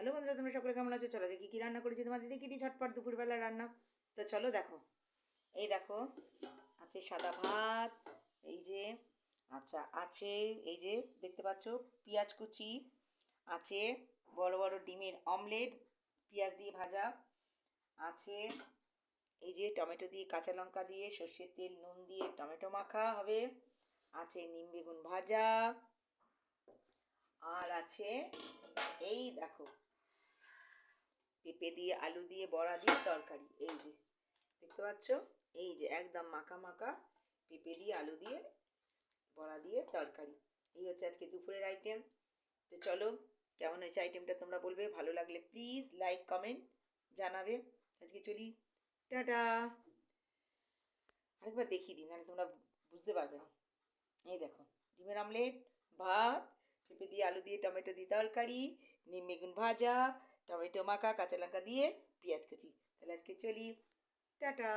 Hello বন্ধুরা, তোমরা সকলে কেমন আছো? চলো দেখি কী রান্না করেছি। তোমাদের দেখি দিই ঝটপট দুপুরবেলা রান্না। তো চলো দেখো। এই দেখো, আছে সাদা ভাত, এই যে আচ্ছা আছে এই যে দেখতে পাচ্ছ পেঁয়াজ কুচি, আছে বড় বড় ডিমের অমলেট, পেঁয়াজ দিয়ে ভাজা, আছে এই যে টমেটো দিয়ে কাঁচা লঙ্কা দিয়ে সর্ষের তেল, নুন দিয়ে টমেটো মাখা হবে, আছে নিম বেগুন ভাজা, আর আছে এই দেখো পেঁপে দিয়ে, আলু দিয়ে, বড়া দিয়ে, তরকারি। এই যে, দেখতে পাচ্ছ? এই যে, একদম মাখা মাখা পেঁপে দিয়ে, আলু দিয়ে, বড়া দিয়ে, তরকারি। এই হচ্ছে আজকে দুপুরের আইটেম তো চলো, কেমন হয়েছে আইটেমটা তোমরা বলবে? ভালো লাগলে প্লিজ লাইক কমেন্ট জানাবে। আজকে চলি। টাটা! আরেকবার দেখিয়ে দিন, নাহলে তোমরা বুঝতে পারবে না। এই দেখো, ডিমের আমলেট, ভাত, পেঁপে দিয়ে, আলু দিয়ে, টমেটো দিয়ে, তরকারি, নিম, বেগুন ভাজা টমেটো মাখা কাঁচা লঙ্কা দিয়ে পেঁয়াজ কুচি তাহলে আজকে চলি টাটা